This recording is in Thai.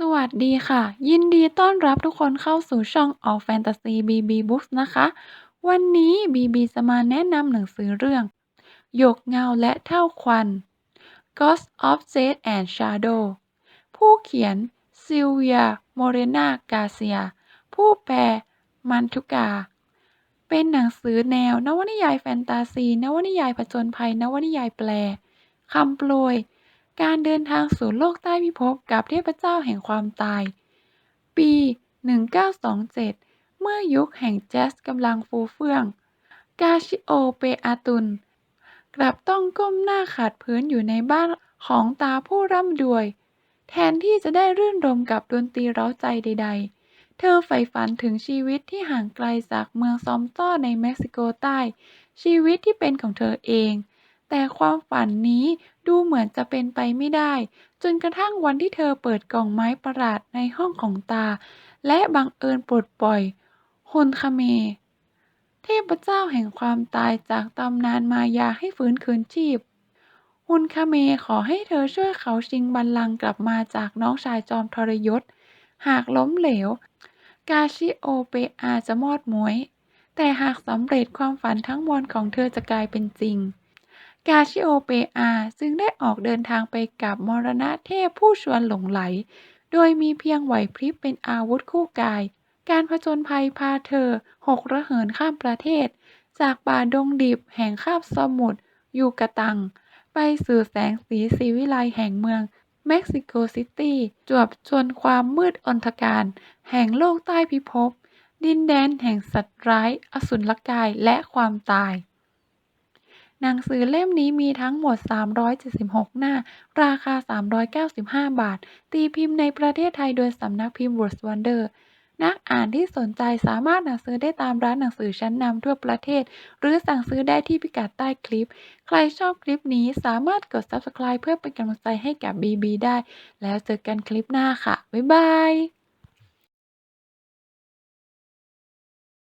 สวัสดีค่ะ ยินดีต้อนรับทุกคนเข้าสู่ช่อง All Fantasy BB Books นะคะ วันนี้ BB จะมาแนะนำหนังสือเรื่อง หยกเงาและเท่าควัน Ghost of Jade and Shadow ผู้เขียนซิลเวียโมเรนากาเซีย ผู้แปล มันทุกา เป็นหนังสือแนวนวนิยายแฟนตาซี นวนิยายผจญภัย นวนิยายแปลคำโปรย การเดินทางสู่โลกใต้พิภพกับเทพเจ้าแห่งความตาย ปี 1927 เมื่อยุคแห่งแจ๊สกำลังฟูเฟื่อง กาชิโอเปอาตุน กลับต้องก้มหน้าขาดพื้นอยู่ในบ้านของตาผู้ร่ำรวย แทนที่จะได้รื่นรมกับดนตรีเร้าใจใด ๆเธอใฝ่ฝันถึงชีวิตที่ห่างไกลจากเมืองซอมต้อในเม็กซิโกใต้ ชีวิตที่เป็นของเธอเอง แต่ความฝันนี้ดูเหมือนจะเป็นไปไม่ได้ จนกระทั่งวันที่เธอเปิดกล่องไม้ประหลาดในห้องของตา และบังเอิญปลดปล่อยฮุนคาเม เทพเจ้าแห่งความตายจากตำนานมายาให้ฟื้นคืนชีพฮุนคาเมขอให้เธอช่วยเขาชิงบัลลังก์กลับมาจากน้องชายจอมทรยศ หากล้มเหลว กาชิโอเปอาจะมอดมวย แต่หากสำเร็จความฝันทั้งมวลของเธอจะกลายเป็นจริง กาชิโอเปอาจึงได้ออกเดินทางไปกับมรณะเทพผู้ชวนหลงไหล โดยมีเพียงไหวพริบเป็นอาวุธคู่กาย การผจญภัยพาเธอหกระเหินข้ามประเทศ จากป่าดงดิบแห่งคาบสมุทรยูกาตัง ไปสู่แสงสีสีวิไลแห่งเมืองเม็กซิโกซิตี้จวบจนความมืดอนทการ แห่งโลกใต้พิภพ ดินแดนแห่งสัตว์ร้าย อสุรกายและความตาย หนังสือเล่มนี้มีทั้งหมด 376 หน้า ราคา 395 บาท ตีพิมพ์ในประเทศไทยโดยสำนักพิมพ์ Words Wonder นักอ่านที่สนใจสามารถหาซื้อได้ตามร้านหนังสือชั้นนำทั่วประเทศ หรือสั่งซื้อได้ที่พิกัดใต้คลิป ใครชอบคลิปนี้สามารถกด Subscribe เพื่อเป็นกำลังใจให้กับ BB ได้ แล้วเจอกันคลิปหน้าค่ะ บ๊ายบาย